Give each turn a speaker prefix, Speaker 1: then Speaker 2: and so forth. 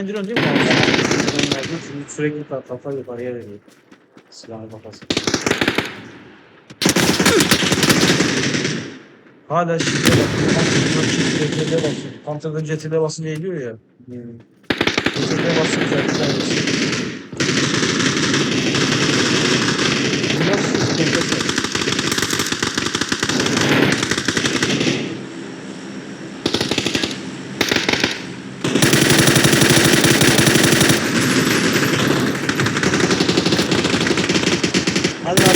Speaker 1: indiriyorsun değil mi? Ben verdim. Şimdi sürekli ta- kafa yukarıya veriyor. Silahın kafası. Hala şifre. Tam CTRL'e basıyor. Counter'da CTRL'e basınca eğiliyor ya. Hmm. CTRL'e basınca güzel Bu